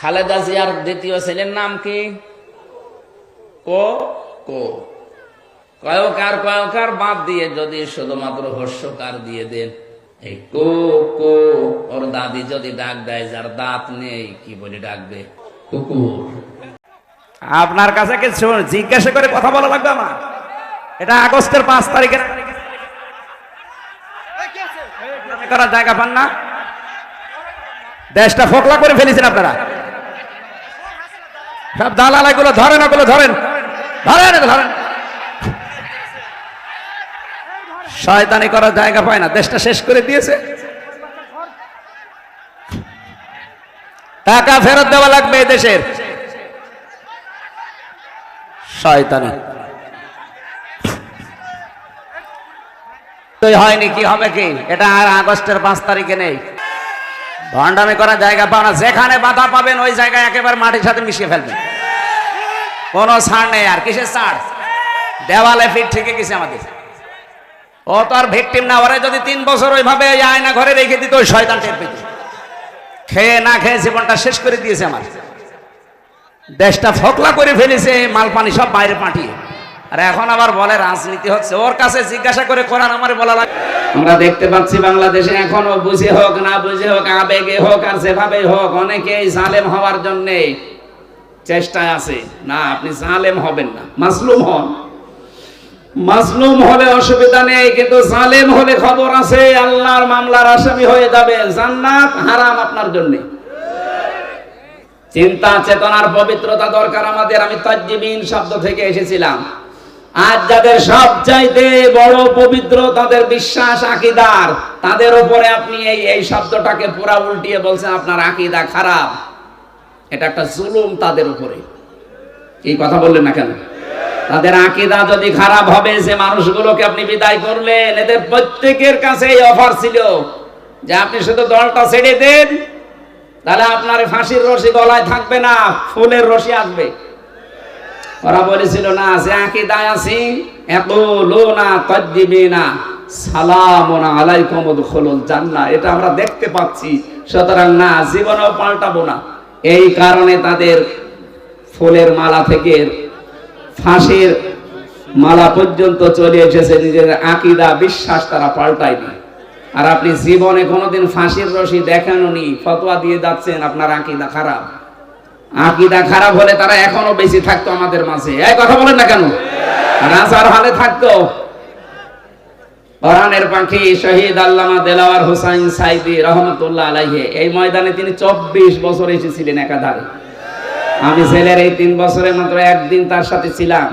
খালেদা জিয়ার দ্বিতীয় ছেলের নাম কি? কো? কো। কয়কার কয়কার বাদ দিয়ে যদি শুধুমাত্র হস্যকার দিয়ে দেন। এই কো কো, ওর দাদি যদি ডাক দেয়, যার দাঁত নেই, কি বলে ডাকবে? কুকুর। আপনার কাছে কিছু জিজ্ঞাসা করে কথা বলা লাগবে আমার? এটা আগস্টের পাঁচ তারিখের করার জায়গা পান না? দেশটা ফোকলা করে ফেলেছেন আপনারা। সব দালাল এগুলো ধরেন, ওগুলো ধরেন। ধরেন ধরেন। শয়তানি করার জায়গা পায় না, দেশটা শেষ করে দিয়েছে। টাকা ফেরত দেওয়া লাগবে দেশের। শয়তানি। তো হয়নি, কি হবে কি? এটা আর আগস্টের পাঁচ তারিখে নেই। ভণ্ডামি করার জায়গা পাও না। যেখানে বাধা পাবেন, ওই জায়গায় একেবারে মাটির সাথে মিশিয়ে ফেলবেন। কোনো ছাড় নেই আর, কিসের ছাড়? দেওয়ালে ফিট থেকে গেছে আমাদের। ও তো আর ভিকটিম না, ওরে যদি তিন বছর ওইভাবে ওই আয়না ঘরে রেখে দিত, ওই শয়তান টের পেত। খেয়ে না খেয়ে জীবনটা শেষ করে দিয়েছে আমার। দেশটা ফকলা করে ফেলেছে মাল পানি সব বাইরে পাঠিয়ে। আর এখন আবার বলে, রাজনীতি হচ্ছে। ওর কাছে জিজ্ঞাসা করে করার আমার বলা লাগে আমরা দেখতে পাচ্ছি বাংলাদেশে এখনও বুঝে হোক, না বুঝে হোক, আবেগে হোক আর যেভাবে হোক, অনেকেই জালেম হওয়ার জন্য চেষ্টায় আছে। না, আপনি জালেম হবেন না মাসলুম হন। মাসলুম হলে অসুবিধা নেই, কিন্তু জালেম হলে খবর আছে, আল্লাহর মামলার আসামি হয়ে যাবে। জান্নাত হারাম আপনার জন্য। চিন্তা, চেতনার পবিত্রতা দরকার আমাদের। আমি তাজ্জিবিন শব্দ থেকে এসেছিলাম। আজ যাদের সব চাইতে বড় পবিত্র তাদের বিশ্বাস আকিদার, তাদের উপরে আপনি এই এই শব্দটাকে পুরা উল্টিয়ে বলছেন, আপনার আকিদা খারাপ। এটা একটা জুলুম তাদের উপরে। এই কথা বললেন না কেন? তাদের আকিদা যদি খারাপ হবে যে মানুষগুলোকে আপনি বিদায় করলেন। এদের প্রত্যেকের কাছে এই অফার ছিল যে আপনি শুধু দলটা ছেড়ে দেন, তাহলে আপনার ফাঁসির রশি গলায় থাকবে না, ফুলের রশি আসবে। ওরা বলেছিল, না যে আকিদায় আছি। এত লো না তজ্জিবি না এটা আমরা দেখতে পাচ্ছি। সুতরাং, না পাল্টাবো না। এই কারণে তাদের ফুলের মালা থেকে ফাঁসির মালা পর্যন্ত চলে এসেছে। নিজের আকিদা, বিশ্বাস তারা পাল্টায়নি। আর আপনি জীবনে কোনোদিন ফাঁসির রশি দেখানোনি, ফতোয়া দিয়ে যাচ্ছেন, আপনার আকিদা খারাপ। আকিদা খারাপ হলে তারা এখনও বেশি থাকতো আমাদের মাঝে। এই কথা বলেন না কেন? রাজার হালে থাকতো। কোরআনের পাখি শহীদ আল্লামা দেলাওয়ার হোসাইন সাইদি রহমতুল্লাহ আলাইহে, এই ময়দানে তিনি চব্বিশ বছর এসেছিলেন একাধারে। আমি ছেলের এই তিন বছরের মাত্র একদিন তার সাথে ছিলাম।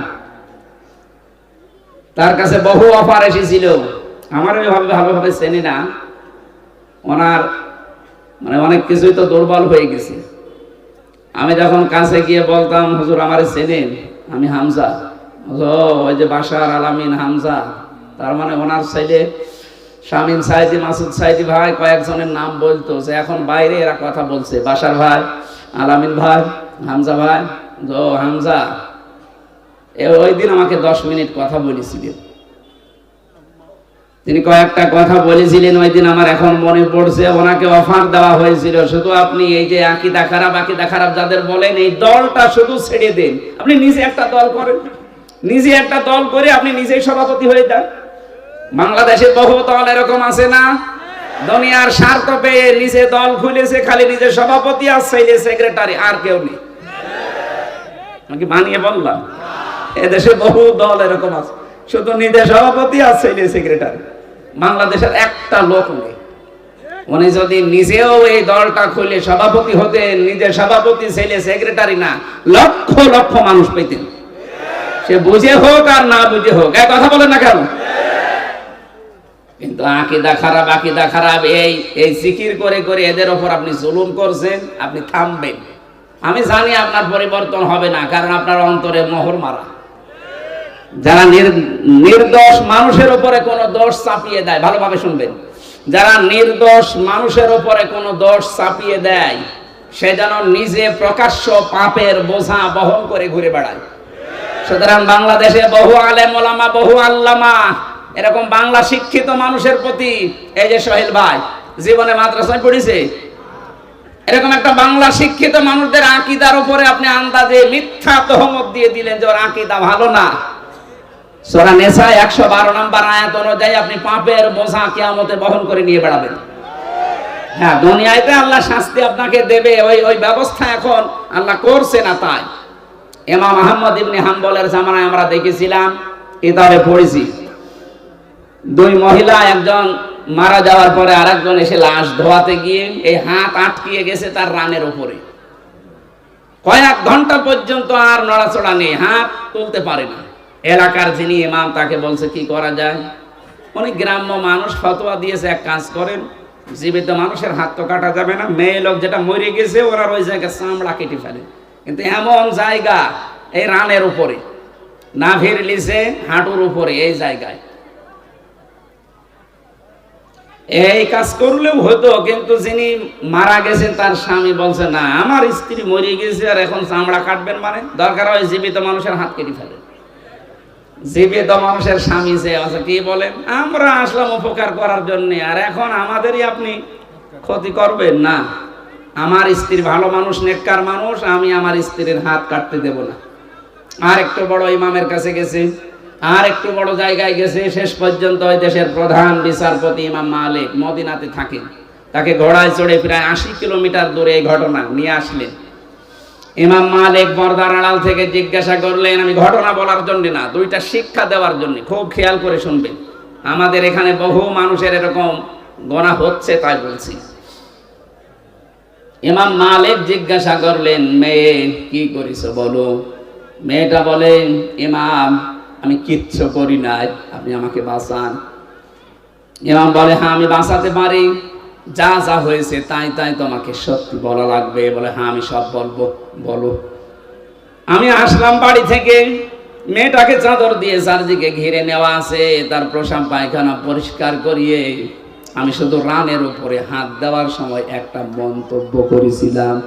তার কাছে বহু অফার এসেছিল। আমার ওইভাবে ভালোভাবে চেনি না। ওনার মানে অনেক কিছুই তো দুর্বল হয়ে গেছে। আমি যখন কাছে গিয়ে বলতাম, হুজুর, আমার চেনেন? আমি হামজা। ওই যে বাসার আলামিন হামজা। তার মানে ওনার সাইডে শামিম সাইদি, মাসুদ সাইদি ভাই কয়েকজনের নাম বলতো যে এখন বাইরে এরা কথা বলছে। বাসার ভাই, আলামিন ভাই, হামজা ভাই, ও, হামজা ওই দিন আমাকে দশ মিনিট কথা বলেছিলেন। তিনি কয়েকটা কথা বলেছিলেন ওই দিন আমার এখন মনে পড়ছে, ওনাকে অফার দেওয়া হয়েছিল। শুধু আপনি এই যে আকিদা খারাপ আকিদা খারাপ যাদের বলেন, এই দলটা শুধু ছেড়ে দেন। আপনি নিজে একটা দল করেন। নিজে একটা দল করে আপনি নিজেই সভাপতি হয়ে যান। বাংলাদেশে বহু দল এরকম আছে না? দুনিয়ার স্বার্থ পেয়ে নিজে দল খুলেছে, খালি নিজের সভাপতি আর ছেলে সেক্রেটারি, আর কেউ নেই। আমি কি বানিয়ে বললাম? এদেশে বহু দল এরকম আছে। শুধু নিজের সভাপতি আর ছেলে সেক্রেটারি। বাংলাদেশের একটা লোক নেই। উনি যদি নিজেও এই দলটা খুলে সভাপতি হতেন, নিজের সভাপতি, ছেলে, সেক্রেটারি না, লক্ষ লক্ষ মানুষ পেতেন। সে বুঝে হোক আর না বুঝে হোক এক কথা বলেন না কেন? কিন্তু আকিদা খারাপ আকিদা খারাপ, এই এই জিকির করে করে এদের ওপর আপনি জুলুম করছেন, আপনি থামবেন। আমি জানি আপনার পরিবর্তন হবে না, কারণ আপনার অন্তরে মোহর মারা। যারা নির্দোষ মানুষের উপরে কোনো দোষ চাপিয়ে দেয়, ভালোভাবে শুনবেন। যারা নির্দোষ মানুষের উপরে কোনো দোষ চাপিয়ে দেয়, সে যেন নিজে প্রকাশ্য পাপের বোঝা বহন করে ঘুরে বেড়ায়। সুতরাং বাংলাদেশে বহু আলেম, ওলামা, বহু আল্লামা, এরকম বাংলা শিক্ষিত মানুষের প্রতি এই যে সোহেল ভাই, জীবনে মাদ্রাসায় পড়েছে, এরকম একটা বাংলা শিক্ষিত মানুষদের আকিদার উপরে আপনি আন্দাজে মিথ্যা তহমত দিয়ে দিলেন যে ওর আকিদা ভালো না। সোরা নেশা একশো বারো নম্বর আয়াত অনুযায়ী আপনি পাপের কিয়ামতে বহন করে নিয়ে বেড়াবেন। হ্যাঁ দুনিয়াতে আল্লাহ শাস্তি আপনাকে দেবে, ওই ওই ব্যবস্থা এখন আল্লাহ করছে না তাই। এমাম আহমদ ইবনে হাম্বলের জামানায় আমরা দেখেছিলাম, কিতাবে পড়েছি। দুই মহিলা, একজন মারা যাওয়ার পরে আরেকজন এসে লাশ ধোয়াতে গিয়ে এই হাত আটকিয়ে গেছে তার রানের উপরে। কয়েক ঘণ্টা পর্যন্ত আর নড়াচড়া নেই, হাত তুলতে পারে না। এলাকার যিনি ইমাম, তাকে বলছে, কি করা যায়? অনেক গ্রাম্য মানুষ, ফতোয়া দিয়েছে, এক কাজ করেন, জীবিত মানুষের হাত তো কাটা যাবে না, মেয়ে লোক যেটা মরে গেছে, ওরা ওই জায়গায় চামড়া কেটে ফেলে। কিন্তু এমন জায়গা এই রানের উপরে, নাভির লিসে হাঁটুর উপরে, এই জায়গায়। এই কাজ করলেও হতো, কিন্তু যিনি মারা গেছেন, তার স্বামী বলছে, না, আমার স্ত্রী মরে গেছে, আর এখন চামড়া কাটবেন মানে দরকার হয় জীবিত মানুষের হাত কেটে ফেলেন জীবিত মানুষের স্বামী যে আছে, কি বলেন? আমরা আসলাম উপকার করার জন্য, আর এখন আমাদেরই আপনি ক্ষতি করবেন না। আমার স্ত্রী ভালো মানুষ, নেককার মানুষ, আমি আমার স্ত্রীর হাত কাটতে দেব না। আর একটু বড় ইমামের কাছে গেছে আর একটু বড় জায়গায় গেছে, শেষ পর্যন্ত ওই দেশের প্রধান বিচারপতি ইমাম মালিক মদিনাতে থাকেন। তাকে ঘোড়ায় চড়ে প্রায় আশি কিলোমিটার দূরে এই ঘটনা নিয়ে আসলেন। ইমাম মালিক বর্দার আড়াল থেকে জিজ্ঞাসা করলেন, আমি ঘটনা বলার জন্য না, দুইটা শিক্ষা দেওয়ার জন্য, খুব খেয়াল করে শুনবেন। আমাদের এখানে বহু মানুষের এরকম গোনা হচ্ছে তাই বলছি। ইমাম মালিক জিজ্ঞাসা করলেন, মেয়ে, কি করিস বলো? মেয়েটা বলেন ইমাম, আমি কিচ্ছু করি নাই, আপনি আমাকে বাঁচান। ইমাম বলে হ্যাঁ আমি বাঁচাতে পারি। যা যা হয়েছে, তাই তাই তোমাকে সত্যি বলা লাগবে। বলে হ্যাঁ আমি সব বলব, বলো। আমি আসলাম বাড়ি থেকে। মেয়েটাকে চাদর দিয়ে চারদিকে ঘিরে নেওয়া আছে। তার প্রসাব পায়খানা পরিষ্কার করিয়ে আমি শুধু রানের উপরে হাত দেওয়ার সময় একটা মন্তব্য করেছিলাম।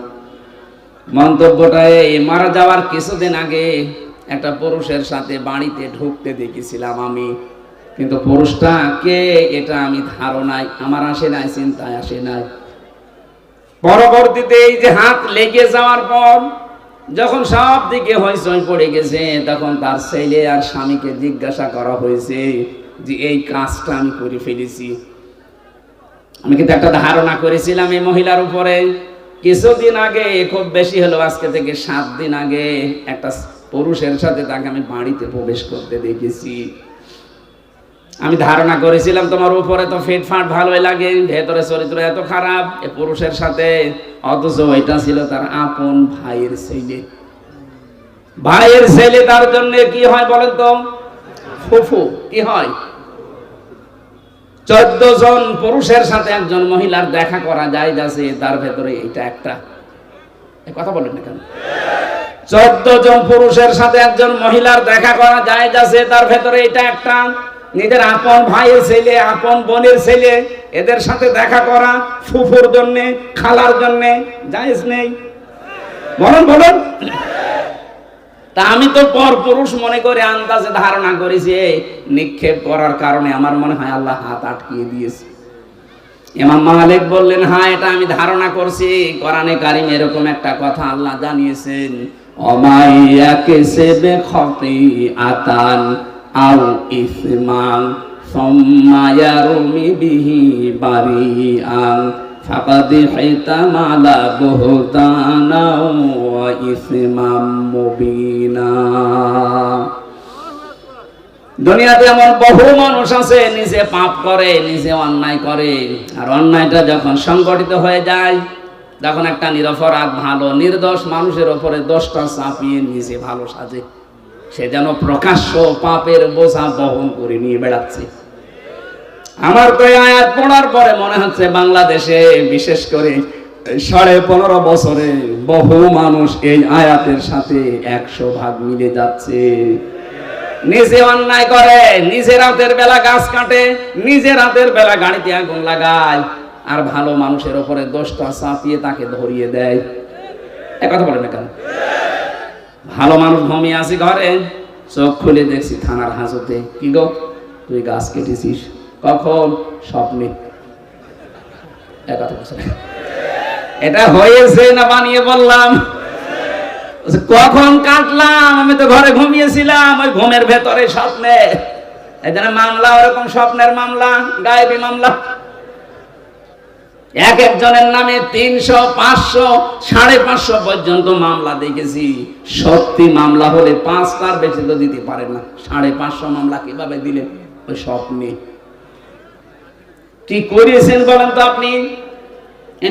মন্তব্যটা এই মারা যাওয়ার কিছুদিন আগে একটা পুরুষের সাথে বাড়িতে ঢুকতে দেখেছিলাম আমি। কিন্তু পুরুষটা, কে এটা আমি ধারণায় আমার আসে নাই, চিন্তায় আসে নাই। পরবর্তীতে এই যে হাত লেগে যাওয়ার পর, যখন সব দিকে হইচই পড়ে গেছে, তখন তার ছেলে আর স্বামীকে জিজ্ঞাসা করা হয়েছে যে, এই কাজটা আমি করে ফেলেছি। আমি কিন্তু একটা ধারণা করেছিলাম এই মহিলার উপরে। কিছুদিন আগে, খুব বেশি হলো আজকে থেকে সাত দিন আগে, একটা পুরুষের সাথে তাকে আমি বাড়িতে প্রবেশ করতে দেখেছি। আমি ধারণা করেছিলাম তোমার উপরে তো ফিটফাট ভালোই লাগে, ভেতরে চরিত্র এত খারাপ। এ পুরুষের সাথে, অথচ এটা ছিল তার আপন ভাইয়ের ছেলে। ভাইয়ের ছেলে তার জন্য কি হয় বলেন তো? ফুফু, কি হয়? চোদ্দ জন পুরুষের সাথে একজন মহিলার দেখা করা যায়, যাচ্ছে তার ভেতরে এটা একটা। কথা বলেন না কেন? চোদ্দ জন পুরুষের সাথে একজন মহিলার দেখা করা যায়, যাচ্ছে তার ভেতরে এটা একটা। নিজের আপন ভাইয়ের ছেলে, আপন বোনের ছেলে, এদের সাথে দেখা করা, ফুফুর জন্য, খালার জন্য, জায়েজ নেই। বলুন বলুন। তা আমি তো পর পুরুষ মনে করে আন্দাজে ধারণা করেছি নিক্ষেপ করার কারণে আমার মনে হয় আল্লাহ হাত আটকিয়ে দিয়েছে। ইমাম মালিক বললেন হ্যাঁ এটা আমি ধারণা করছি। কোরআনে কারিম এরকম একটা কথা আল্লাহ জানিয়েছেন অমাইয়াকে সেবে খতি আতান আও ইসমাং সম্মায়ারুমি বিহি ইসমাম মুবিনা। দুনিয়াতে এমন বহু মানুষ আছে, নিজে পাপ করে, নিজে অন্যায় করে। আর অন্যায়টা যখন সংগঠিত হয়ে যায় তখন একটা নিরপরাধ, ভালো, নির্দোষ মানুষের ওপরে দোষটা চাপিয়ে নিজে ভালো সাজে। সে যেন প্রকাশ্য পাপের বোঝা বহন করে নিয়ে বেড়াচ্ছে। আমার তো আয়াত পড়ার পরে মনে হচ্ছে বাংলাদেশে বিশেষ করে সাড়ে পনেরো বছরে বহু মানুষ এই আয়াতের সাথে একশো ভাগ মিলে যাচ্ছে। নিজে অন্যায় করে, নিজে রাতের বেলা গাছ কাটে, নিজে রাতের বেলা গাড়িতে আগুন লাগায়, আর ভালো মানুষের ওপরে দোষটা চাপিয়ে তাকে ধরিয়ে দেয়। এ কথা বলে না কেন? ভালো মানুষ ঘুমিয়ে আছি ঘরে, চোখ খুলে দেখছি থানার হাজতে। কি গো, তুই গাছ কেটেছিস? কখন? স্বপ্নে। এটা হয়েছে না বানিয়ে বললাম? কখন কাটলাম? আমি তো ঘরে ঘুমিয়েছিলাম, ওই ঘুমের ভেতরে স্বপ্নে। জন্য মামলা, ওরকম স্বপ্নের মামলা, গায়েবী মামলা। এক একজনের নামে তিনশো, পাঁচশো, সাড়ে পাঁচশো পর্যন্ত মামলা দেখেছি। সত্যি মামলা হলে পাঁচটার বেশি তো দিতে পারে না। সাড়ে পাঁচশো মামলা কীভাবে দিলেন? ওই স্বপ্নে কি করিয়েছেন বলেন তো আপনি?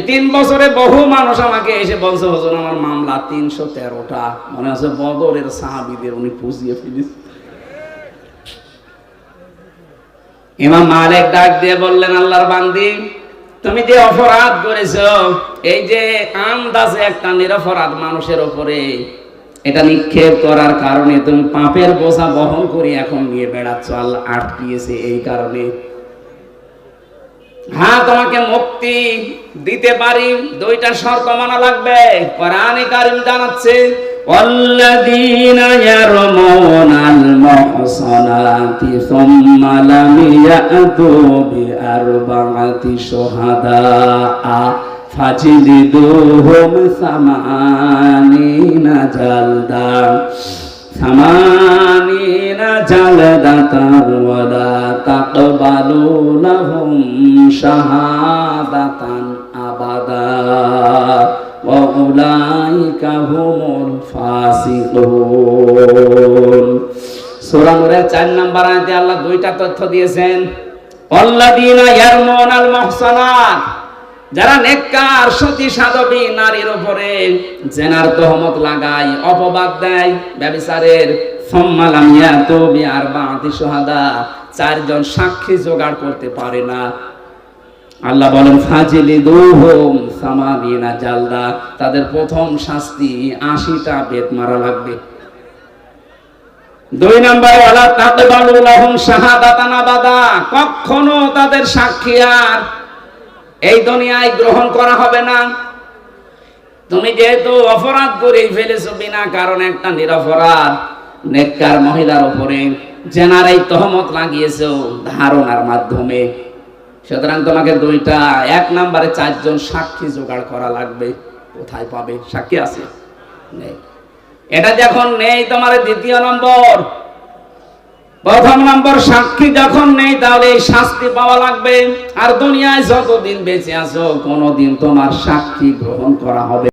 তিন বছরে বহু মানুষ আমাকে এসে বলছে হজন আমার মামলা তিনশো তেরোটা। মনে হচ্ছে বদরের সাহাবিদের উনি পুষিয়ে ফেলিস ইমাম মালিক ডাক দিয়ে বললেন, আল্লাহর বান্দি তুমি যে অপরাধ করেছ, এই যে আন্দাজে একটা নিরপরাধ মানুষের উপরে, এটা নিক্ষেপ করার কারণে তুমি পাপের বোঝা বহন করে এখন নিয়ে বেড়াচ্ছ। আল্লাহ আটকিয়েছে এই কারণে। হ্যাঁ তোমাকে মুক্তি দিতে পারি, দুইটা শর্ত মানা লাগবে। কোরআনে কারিম জানাচ্ছে والذين يرمون المحصنات ثم لم يأتوا بأربعة شهداء فاجلدوهم ثمانين جلدا ثمانين جلدة ولا تقبلوا لهم شهادة أبدا وأولئك هم الفاسقون সূরা নূরের 4 নম্বর আয়াতে আল্লাহ দুইটা তথ্য দিয়েছেন আল্লাযীনা ইয়ারমুনাল মুহসানাত যারা নেককার সতী সাধবী নারীর উপরে জেনার তহমত লাগায় অপবাদ দেয় ব্যবিচারের সম্মালাম ইয়াতু বিআরবাতি শুহাদা চারজন সাক্ষী জোগাড় করতে পারে না আল্লাহ বলেন ফাজিলি দুহুম সামানিনা জালদা। তাদের প্রথম শাস্তি আশিটা বেত মারা লাগবে। দুই নম্বর, ওয়ালা তাকবালু লাহুম শাহাদাতান আবাদা। কখনো তাদের সাক্ষী আর এই দুনিয়ায় গ্রহণ করা হবে না। তুমি যেহেতু অপরাধ করে ফেলেছো, বিনা কারণে একটা নিরপরাধ নেককার মহিলার উপরে জেনার এই তহমত লাগিয়েছো ধারণার মাধ্যমে। সুতরাং তোমাকে দুইটা, এক নাম্বারে চারজন সাক্ষী জোগাড় করা লাগবে। কোথায় পাবে? সাক্ষী আছে? নেই। এটা যখন নেই তোমার দ্বিতীয় নম্বর। প্রথম নম্বর, সাক্ষী যখন নেই, তাহলে শাস্তি পাওয়া লাগবে। আর দুনিয়ায় যতদিন বেঁচে আছো, কোনোদিন তোমার সাক্ষী গ্রহণ করা হবে